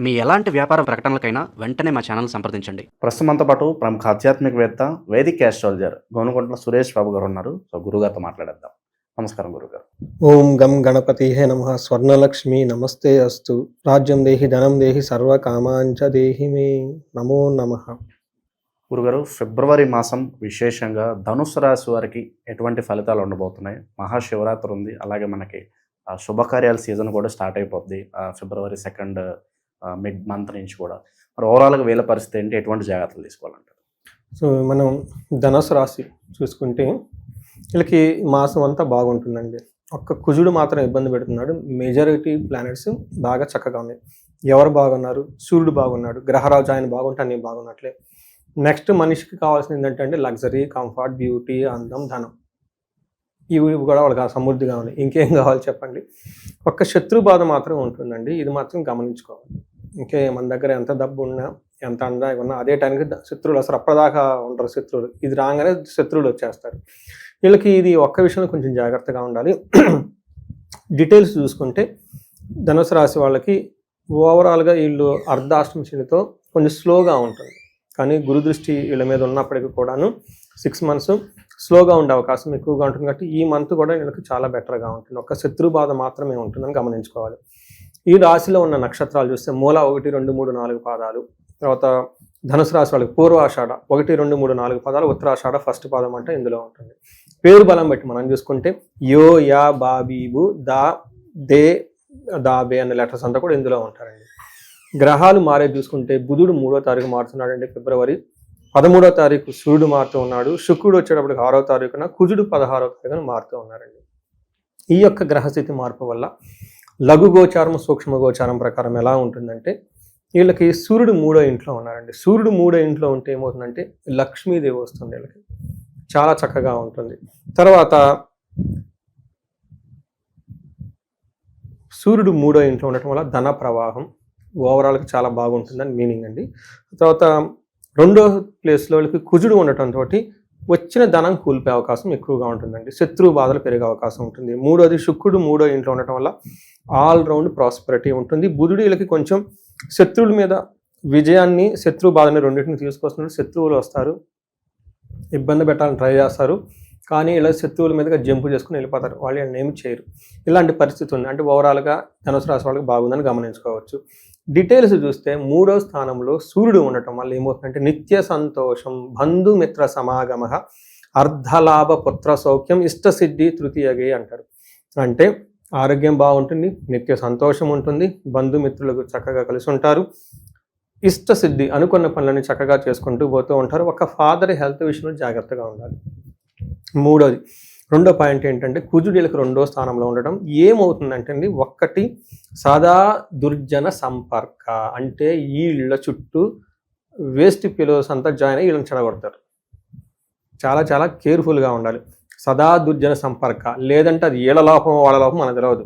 మీ ఎలాంటి వ్యాపార ప్రకటనలకైనా వెంటనే మా ఛానల్ సంప్రదించండి. ప్రస్తుతం మనతో పాటు ప్రముఖ ఆధ్యాత్మికవేత్త వేదిక్ ఆస్ట్రాలజర్ గోనుగుంట్ల సురేష్ బాబు గారు ఉన్నారు సో గురుగారితో మాట్లాడేద్దాం. నమస్కారం గురుగారు. ఓం గం గణపతి హే నమ. స్వర్ణలక్ష్మి నమస్తే అస్తు. రాజ్యం దేహి ధనం దేహి సర్వకామాంచ దేహి మే నమో నమ. గురుగారు ఫిబ్రవరి మాసం విశేషంగా ధనుసు రాశి వారికి ఎటువంటి ఫలితాలు ఉండబోతున్నాయి? మహాశివరాత్రి ఉంది. అలాగే మనకి ఆ, శుభకార్యాల సీజన్ కూడా స్టార్ట్ అయిపోద్ది. ఆ, ఫిబ్రవరి సెకండ్ మిడ్ మంత్ నుంచి కూడా. మరి ఓవరాల్గా వీళ్ళ పరిస్థితి ఏంటి? ఎటువంటి జాగ్రత్తలు తీసుకోవాలంటారు? సో మనం ధనుసు రాశి చూసుకుంటే వీళ్ళకి మాసం అంతా బాగుంటుందండి. ఒక్క కుజుడు మాత్రం ఇబ్బంది పెడుతున్నాడు. మెజారిటీ ప్లానెట్స్ బాగా చక్కగా ఉన్నాయి. ఎవరు బాగున్నారు? సూర్యుడు బాగున్నాడు. గ్రహరాజు ఆయన బాగుంటే అన్నీ బాగున్నట్లే. నెక్స్ట్ మనిషికి కావాల్సింది ఏంటంటే లగ్జరీ కంఫర్ట్ బ్యూటీ అందం ధనం. ఇవి ఇవి కూడా వాళ్ళకి సమృద్ధిగా ఉన్నాయి. ఇంకేం కావాలి చెప్పండి? ఒక్క శత్రు బాధ మాత్రం ఉంటుందండి. ఇది మాత్రం గమనించుకోవాలి. ఇంకే మన దగ్గర ఎంత డబ్బు ఉన్నా ఎంత అందాగా ఉన్నా అదే టైంకి శత్రువులు అసలు అప్పటిదాకా ఉంటారు శత్రువులు. ఇది రాగానే శత్రువులు వచ్చేస్తారు. వీళ్ళకి ఇది ఒక్క విషయంలో కొంచెం జాగ్రత్తగా ఉండాలి. డీటెయిల్స్ చూసుకుంటే ధనుసు రాశి వాళ్ళకి ఓవరాల్గా వీళ్ళు అర్ధాష్టమ శనితో కొంచెం స్లోగా ఉంటుంది. కానీ గురుదృష్టి వీళ్ళ మీద ఉన్నప్పటికీ కూడాను సిక్స్ మంత్స్ స్లోగా ఉండే అవకాశం ఎక్కువగా ఉంటుంది. కాబట్టి ఈ మంత్ కూడా వీళ్ళకి చాలా బెటర్గా ఉంటుంది. ఒక శత్రు బాధ మాత్రమే ఉంటుందని గమనించుకోవాలి. ఈ రాశిలో ఉన్న నక్షత్రాలు చూస్తే మూల ఒకటి రెండు మూడు నాలుగు పాదాలు తర్వాత ధనుసు రాశి వాళ్ళకి పూర్వాషాఢ ఒకటి రెండు మూడు నాలుగు పదాలు ఉత్తరాషాఢ ఫస్ట్ పాదం అంటే ఇందులో ఉంటుంది. పేరు బలం బట్టి మనం చూసుకుంటే యో యా బాబీబు దా దే దా బే అనే లెటర్స్ అంతా కూడా ఇందులో ఉంటారండి. గ్రహాలు మారే చూసుకుంటే బుధుడు మూడో తారీఖు మారుతున్నాడండి ఫిబ్రవరి. పదమూడో తారీఖు సూర్యుడు మారుతూ ఉన్నాడు. శుక్రుడు వచ్చేటప్పటికి ఆరో తారీఖున కుజుడు పదహారో తారీఖున మారుతూ ఉన్నారండి. ఈ యొక్క గ్రహస్థితి మార్పు వల్ల లఘు గోచారం సూక్ష్మ గోచారం ప్రకారం ఎలా ఉంటుందంటే వీళ్ళకి సూర్యుడు మూడో ఇంట్లో ఉన్నారండి. సూర్యుడు మూడో ఇంట్లో ఉంటే ఏమవుతుందంటే లక్ష్మీదేవి వస్తుంది వీళ్ళకి. చాలా చక్కగా ఉంటుంది. తర్వాత సూర్యుడు మూడో ఇంట్లో ఉండటం వల్ల ధన ప్రవాహం ఓవరాల్గా చాలా బాగుంటుందని మీనింగ్ అండి. తర్వాత రెండో ప్లేస్లో వీళ్ళకి కుజుడు ఉండటంతో వచ్చిన ధనం కూలిపోయే అవకాశం ఎక్కువగా ఉంటుందండి. శత్రువు బాధలు పెరిగే అవకాశం ఉంటుంది. మూడోది శుక్రుడు మూడో ఇంట్లో ఉండటం వల్ల ఆల్ రౌండ్ ప్రాస్పెరిటీ ఉంటుంది. బుధుడు వీళ్ళకి కొంచెం శత్రువుల మీద విజయాన్ని శత్రు బాధని రెండింటిని తీసుకొస్తున్నారు శత్రువులు వస్తారు. ఇబ్బంది పెట్టాలని ట్రై చేస్తారు. కానీ ఇలా శత్రువుల మీదగా జంపు చేసుకుని వెళ్ళిపోతారు. వాళ్ళు ఏమి చేయరు. ఇలాంటి పరిస్థితి ఉంది. అంటే ఓవరాల్గా ధనుసు రాశి వాళ్ళకి బాగుందని గమనించుకోవచ్చు. డీటెయిల్స్ చూస్తే మూడో స్థానంలో సూర్యుడు ఉండటం వల్ల ఏమవుతుందంటే నిత్య సంతోషం బంధుమిత్ర సమాగమ అర్ధలాభ పుత్ర సౌఖ్యం ఇష్టసిద్ధి తృతీయగే అంటారు. అంటే ఆరోగ్యం బాగుంటుంది నిత్య సంతోషం ఉంటుంది బంధుమిత్రులకు చక్కగా కలిసి ఉంటారు. ఇష్టసిద్ధి అనుకున్న పనులను చక్కగా చేసుకుంటూ పోతూ ఉంటారు. ఒక ఫాదర్ హెల్త్ విషయంలో జాగ్రత్తగా ఉండాలి. మూడోది రెండో పాయింట్ ఏంటంటే కుజుడీలకు రెండో స్థానంలో ఉండడం ఏమవుతుందంటే అండి ఒక్కటి సదా దుర్జన సంపర్క. అంటే వీళ్ళ చుట్టూ వేస్ట్ పిలోస్ అంతా జాయిన్ అయ్యి వీళ్ళని చెడగొడతారు. చాలా చాలా కేర్ఫుల్గా ఉండాలి. సదా దుర్జన సంపర్క. లేదంటే అది ఈళ్ళ లోపం వాళ్ళ లోపం మనకు తెలియదు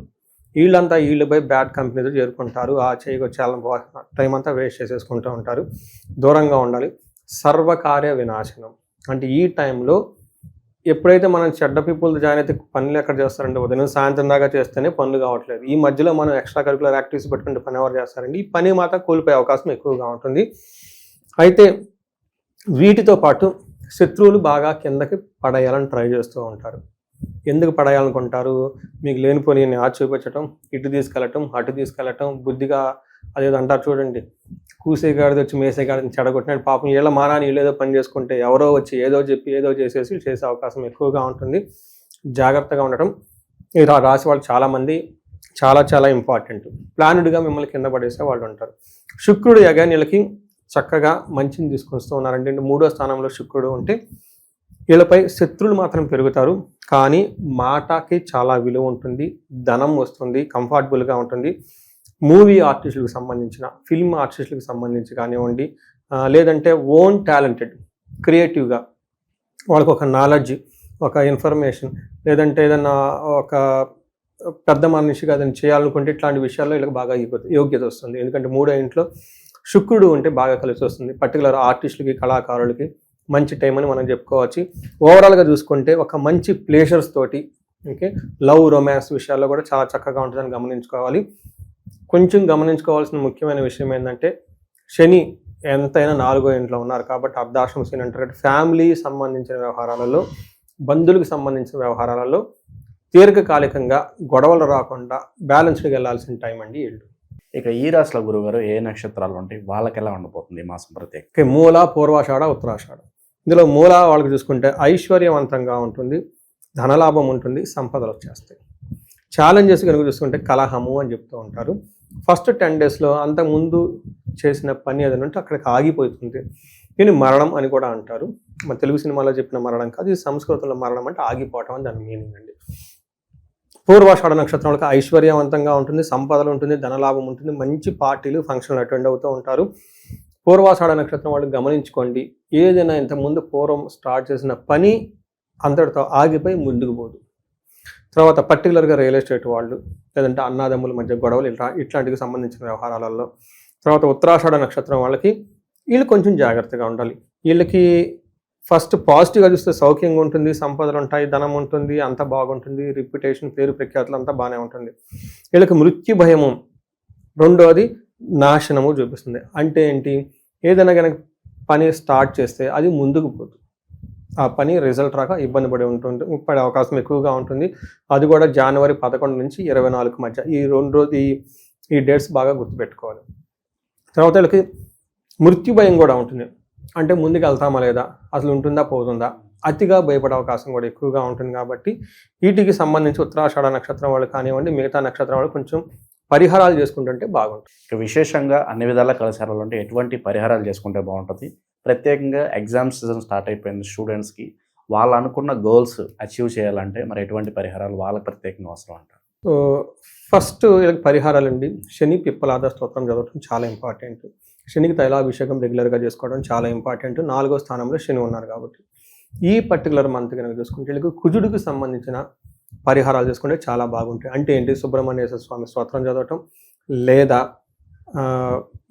వీళ్ళంతా వీళ్ళపై బ్యాడ్ కంపెనీతో చేరుకుంటారు. ఆ చేయకు చాలా టైం అంతా వేస్ట్ చేసేసుకుంటూ ఉంటారు. దూరంగా ఉండాలి. సర్వకార్య వినాశనం. అంటే ఈ టైంలో ఎప్పుడైతే మనం చెడ్డ పీపుల్ జాయిన్ అయితే పనులు ఎక్కడ చేస్తారంటే ఉదయం సాయంత్రం దాకా చేస్తేనే పనులు కావట్లేదు. ఈ మధ్యలో మనం ఎక్స్ట్రా కరికులర్ యాక్టివిటీస్ పెట్టుకుంటే పని ఎవరు చేస్తారండి? ఈ పని మాత్రం కోల్పోయే అవకాశం ఎక్కువగా ఉంటుంది. అయితే వీటితో పాటు శత్రువులు బాగా కిందకి పడేయాలని ట్రై చేస్తూ ఉంటారు. ఎందుకు పడేయాలనుకుంటారు? మీకు లేనిపోని ఆ చూపించటం ఇటు తీసుకెళ్ళటం అటు తీసుకెళ్ళటం బుద్ధిగా అదేదో అంటారు చూడండి. కూసే గాడిది వచ్చి మేసే గాడిని చెడగొట్టినట్టు పాపం వీళ్ళ మానాన్ని వీళ్ళు ఏదో పని చేసుకుంటే ఎవరో వచ్చి ఏదో చెప్పి ఏదో చేసేసి చేసే అవకాశం ఎక్కువగా ఉంటుంది. జాగ్రత్తగా ఉండటం. ఈ రాసి వాళ్ళు చాలామంది చాలా చాలా ఇంపార్టెంట్ ప్లానుడ్గా మిమ్మల్ని కింద పడేసే వాళ్ళు ఉంటారు. శుక్రుడు యగనీలకి చక్కగా మంచిని తీసుకొస్తూ ఉన్నారంటే మూడో స్థానంలో శుక్రుడు ఉంటే వీళ్ళపై శత్రులు మాత్రం పెరుగుతారు. కానీ మాటకి చాలా విలువ ఉంటుంది. ధనం వస్తుంది. కంఫర్టబుల్గా ఉంటుంది. మూవీ ఆర్టిస్టులకు సంబంధించిన ఫిల్మ్ ఆర్టిస్టులకు సంబంధించి కానివ్వండి లేదంటే ఓన్ టాలెంటెడ్ క్రియేటివ్గా వాళ్ళకు ఒక నాలెడ్జ్ ఒక ఇన్ఫర్మేషన్ లేదంటే ఏదన్నా ఒక పెద్ద మనిషిగా అతను చేయాలనుకుంటే ఇట్లాంటి విషయాల్లో వీళ్ళకి బాగా యోగ్యత- యోగ్యత వస్తుంది. ఎందుకంటే మూడో ఇంట్లో శుక్రుడు ఉంటే బాగా కలిసి వస్తుంది. పర్టికులర్ ఆర్టిస్టులకి కళాకారులకి మంచి టైం అని మనం చెప్పుకోవచ్చు. ఓవరాల్గా చూసుకుంటే ఒక మంచి ప్లేషర్స్ తోటి ఓకే లవ్ రొమాన్స్ విషయాల్లో కూడా చాలా చక్కగా ఉంటుందని గమనించుకోవాలి. కొంచెం గమనించుకోవాల్సిన ముఖ్యమైన విషయం ఏంటంటే శని ఎంతైనా నాలుగో ఇంట్లో ఉన్నారు కాబట్టి అర్ధాశ్రమ శని అంటారు ఫ్యామిలీ సంబంధించిన వ్యవహారాలలో బంధువులకు సంబంధించిన వ్యవహారాలలో దీర్ఘకాలికంగా గొడవలు రాకుండా బ్యాలెన్స్డ్గా వెళ్ళాల్సిన టైం అండి వీళ్ళు ఇక ఈ రాశిలో గురుగారు ఏ నక్షత్రాలు ఉంటాయి? వాళ్ళకి ఎలా ఉండబోతుంది ఈ మాసం ప్రత్యేక? మూల పూర్వాషాఢ ఉత్తరాషాఢ. ఇందులో మూల వాళ్ళకి చూసుకుంటే ఐశ్వర్యవంతంగా ఉంటుంది ధనలాభం ఉంటుంది సంపదలు వచ్చేస్తాయి. ఛాలెంజెస్ కనుక చూసుకుంటే కలహము అని చెప్తూ ఉంటారు. ఫస్ట్ టెన్ డేస్లో అంతకుముందు చేసిన పని ఏదైనా ఉంటే అక్కడికి ఆగిపోతుంది. దీన్ని మరణం అని కూడా అంటారు. మన తెలుగు సినిమాలో చెప్పిన మరణం కాదు ఇది సంస్కృతంలో మరణం అంటే ఆగిపోవటం అని దాని మీనింగ్ అండి. పూర్వాషాఢ నక్షత్రం వాళ్ళకి ఐశ్వర్యవంతంగా ఉంటుంది సంపదలు ఉంటుంది ధనలాభం ఉంటుంది మంచి పార్టీలు ఫంక్షన్లు అటెండ్ అవుతూ ఉంటారు. పూర్వాషాఢ నక్షత్రం వాళ్ళు గమనించుకోండి ఏదైనా ఇంతకుముందు పూర్వం స్టార్ట్ చేసిన పని అంతటితో ఆగిపోయి ముందుకు పోదు. తర్వాత పర్టికులర్గా రియల్ ఎస్టేట్ వాళ్ళు లేదంటే అన్నాదమ్ముల మధ్య గొడవలు ఇట్లా ఇట్లాంటికి సంబంధించిన వ్యవహారాలలో తర్వాత ఉత్తరాషాఢ నక్షత్రం వాళ్ళకి వీళ్ళు కొంచెం జాగ్రత్తగా ఉండాలి. వీళ్ళకి ఫస్ట్ పాజిటివ్గా చూస్తే సౌఖ్యంగా ఉంటుంది సంపదలు ఉంటాయి ధనం ఉంటుంది అంతా బాగుంటుంది రిప్యుటేషన్ పేరు ప్రఖ్యాతులు అంతా బాగానే ఉంటుంది. వీళ్ళకి మృత్యు భయము. రెండోది నాశనము చూపిస్తుంది. అంటే ఏంటి? ఏదైనా కనుక పని స్టార్ట్ చేస్తే అది ముందుకు పోతుంది. ఆ పని రిజల్ట్ రాక ఇబ్బంది పడి ఉంటుంది పడే అవకాశం ఎక్కువగా ఉంటుంది. అది కూడా జనవరి పదకొండు నుంచి ఇరవై నాలుగు మధ్య ఈ రెండు రోజు ఈ ఈ డేట్స్ బాగా గుర్తుపెట్టుకోవాలి. తర్వాత వీళ్ళకి మృత్యు భయం కూడా ఉంటుంది. అంటే ముందుకు వెళ్తామా లేదా? అసలు ఉంటుందా పోతుందా? అతిగా భయపడే అవకాశం కూడా ఎక్కువగా ఉంటుంది కాబట్టి వీటికి సంబంధించి ఉత్తరాషాఢ నక్షత్రం వాళ్ళు కానివ్వండి మిగతా నక్షత్రం వాళ్ళు కొంచెం పరిహారాలు చేసుకుంటుంటే బాగుంటుంది. ఇక విశేషంగా అన్ని విధాల కలిసి అంటే ఎటువంటి పరిహారాలు చేసుకుంటే బాగుంటుంది? ప్రత్యేకంగా ఎగ్జామ్ సీజన్ స్టార్ట్ అయిపోయింది స్టూడెంట్స్కి వాళ్ళు అనుకున్న గోల్స్ అచీవ్ చేయాలంటే మరి ఎటువంటి పరిహారాలు వాళ్ళకి ప్రత్యేకంగా అవసరం అంటారు? సో ఫస్ట్ వీళ్ళకి పరిహారాలు అండి శని పిప్పలాద స్తోత్రం చదవటం చాలా ఇంపార్టెంట్ శనికి తైలాభిషేకం రెగ్యులర్గా చేసుకోవడం చాలా ఇంపార్టెంట్ నాలుగో స్థానంలో శని ఉన్నారు కాబట్టి. ఈ పర్టికులర్ మంత్ కనుక చూసుకుంటే వీళ్ళకి కుజుడికి సంబంధించిన పరిహారాలు చేసుకుంటే చాలా బాగుంటాయి. అంటే ఏంటి? సుబ్రహ్మణ్యేశ్వర స్వామి స్తోత్రం చదవటం లేదా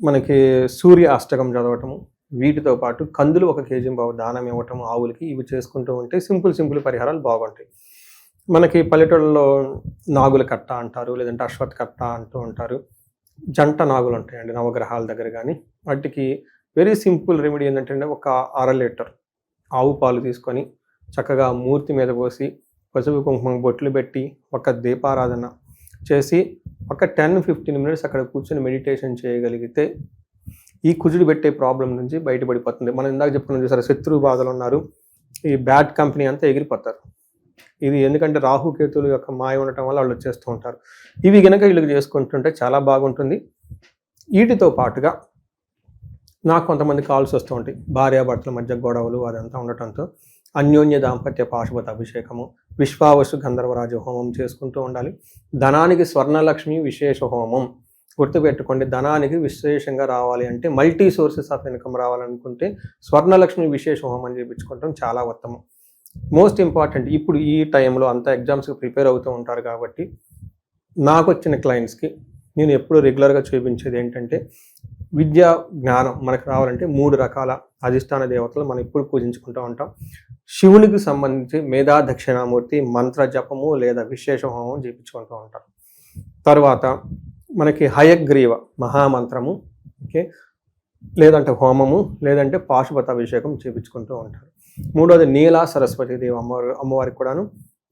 మనకి సూర్య అష్టకం చదవటము వీటితో పాటు కందులు ఒక కేజీ బావు దానం ఇవ్వటం ఆవులకి ఇవి చేసుకుంటూ ఉంటే సింపుల్ సింపుల్ పరిహారాలు బాగుంటాయి. మనకి పల్లెటూళ్ళలో నాగుల కట్ట అంటారు లేదంటే అశ్వత్ కట్ట అంటూ ఉంటారు. జంట నాగులు ఉంటాయండి నవగ్రహాల దగ్గర కానీ వాటికి వెరీ సింపుల్ రెమెడీ ఏంటంటే ఒక అర లీటర్ ఆవు పాలు తీసుకొని చక్కగా మూర్తి మీద పోసి పసుపు కుంకుమ బొట్లు పెట్టి ఒక దీపారాధన చేసి ఒక టెన్ ఫిఫ్టీన్ మినిట్స్ అక్కడ కూర్చొని మెడిటేషన్ చేయగలిగితే ఈ కుజుడు పెట్టే ప్రాబ్లం నుంచి బయటపడిపోతుంది. మనం ఇందాక చెప్పుకున్నాం చూసారు శత్రు బాధలు ఉన్నారు. ఈ బ్యాడ్ కంపెనీ అంతా ఎగిరిపోతారు. ఇది ఎందుకంటే రాహుకేతుల యొక్క మాయ ఉండటం వల్ల వాళ్ళు వచ్చేస్తూ ఉంటారు. ఇవి గనక వీళ్ళకి చేసుకుంటుంటే చాలా బాగుంటుంది. వీటితో పాటుగా నాకు కొంతమంది కాల్స్ వస్తూ ఉంటాయి. భార్యాభర్తల మధ్య గొడవలు అదంతా ఉండటంతో అన్యోన్య దాంపత్య పాశుపత అభిషేకము విశ్వావసు గంధర్వరాజ హోమం చేసుకుంటూ ఉండాలి. ధనానికి స్వర్ణలక్ష్మి విశేష హోమం. గుర్తుపెట్టుకోండి ధనానికి విశేషంగా రావాలి అంటే మల్టీ సోర్సెస్ ఆఫ్ ఇన్కమ్ రావాలనుకుంటే స్వర్ణలక్ష్మి విశేష హోమం చేయించుకోవటం చాలా ఉత్తమం. మోస్ట్ ఇంపార్టెంట్ ఇప్పుడు ఈ టైంలో అంతా ఎగ్జామ్స్కి ప్రిపేర్ అవుతూ ఉంటారు కాబట్టి నాకు వచ్చిన క్లయింట్స్కి నేను ఎప్పుడు రెగ్యులర్గా చూపించేది ఏంటంటే విద్యా జ్ఞానం మనకు రావాలంటే మూడు రకాల అధిష్టాన దేవతలు మనం ఇప్పుడు పూజించుకుంటూ ఉంటాం. శివునికి సంబంధించి మేధా దక్షిణామూర్తి మంత్ర జపము లేదా విశేష హోమం చేయించుకుంటూ ఉంటారు తర్వాత మనకి హయగ్రీవ మహామంత్రము ఓకే? లేదంటే హోమము లేదంటే పాశుపత అభిషేకం చేపించుకుంటూ ఉంటారు. మూడోది నీలా సరస్వతి దేవి అమ్మవారి అమ్మవారికి కూడాను.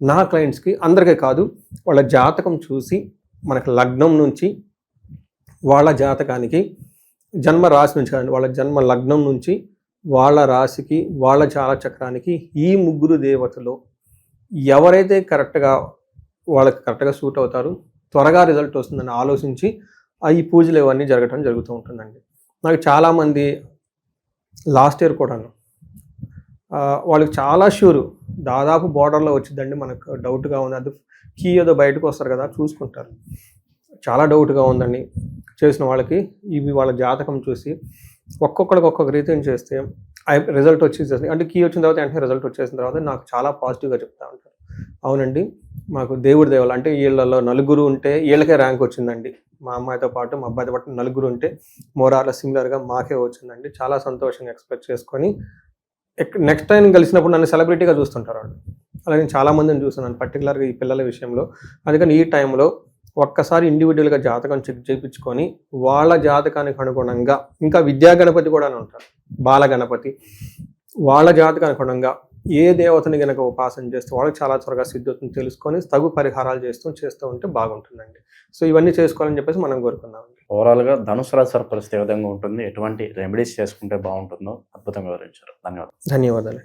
నా క్లయింట్స్కి అందరికీ కాదు వాళ్ళ జాతకం చూసి మనకు లగ్నం నుంచి వాళ్ళ జాతకానికి జన్మ రాశి నుంచి కానీ వాళ్ళ జన్మ లగ్నం నుంచి వాళ్ళ రాశికి వాళ్ళ జాల చక్రానికి ఈ ముగ్గురు దేవతలు ఎవరైతే కరెక్ట్గా వాళ్ళకి కరెక్ట్గా సూట్ అవుతారు త్వరగా రిజల్ట్ వస్తుందని ఆలోచించి ఈ పూజలు ఇవన్నీ జరగటం జరుగుతూ ఉంటుందండి. నాకు చాలామంది లాస్ట్ ఇయర్ కూడాను వాళ్ళకి చాలా షూరు దాదాపు బార్డర్లో వచ్చిందండి మనకు డౌట్గా ఉంది. అది కీ ఏదో బయటకు వస్తారు కదా చూసుకుంటారు. చాలా డౌట్గా ఉందండి. చేసిన వాళ్ళకి ఇవి వాళ్ళ జాతకం చూసి ఒక్కొక్కడికి ఒక్కొక్క రీతిని చేస్తే రిజల్ట్ వచ్చేసేసి అంటే కీ వచ్చిన తర్వాత వెంటనే రిజల్ట్ వచ్చేసిన తర్వాత నాకు చాలా పాజిటివ్గా చెప్తా ఉంటారు. అవునండి. మాకు దేవుడి దేవాలు అంటే వీళ్ళలో నలుగురు ఉంటే వీళ్ళకే ర్యాంక్ వచ్చిందండి. మా అమ్మాయితో పాటు మా అబ్బాయితో పాటు నలుగురు ఉంటే మోరార్ల సిమిలర్గా మాకే వచ్చిందండి. చాలా సంతోషంగా ఎక్స్పెక్ట్ చేసుకొని నెక్స్ట్ టైం కలిసినప్పుడు నన్ను సెలబ్రిటీగా చూస్తుంటారు వాళ్ళు. అలా నేను చాలా మందిని చూస్తున్నాను పర్టికులర్గా ఈ పిల్లల విషయంలో. అందుకని ఈ టైంలో ఒక్కసారి ఇండివిజువల్గా జాతకం చెక్ చేయించుకొని వాళ్ళ జాతకానికి అనుగుణంగా ఇంకా విద్యా గణపతి కూడా అని ఉంటారు బాల గణపతి వాళ్ళ జాతకానికి అనుగుణంగా ఏ దేవతని గనక ఉపాసన చేస్తే వాళ్ళకి చాలా త్వరగా సిద్ధుతుంది తెలుసుకొని తగు పరిహారాలు చేస్తూ చేస్తూ ఉంటే బాగుంటుందండి. సో ఇవన్నీ చేసుకోవాలని చెప్పేసి మనం కోరుకున్నామండి ఓవరాల్గా ధనుసు రాశి పరిస్థితి ఏ విధంగా ఉంటుంది? ఎటువంటి రెమెడీస్ చేసుకుంటే బాగుంటుందో అద్భుతంగా వివరించారు. ధన్యవాదాలు. ధన్యవాదాలు.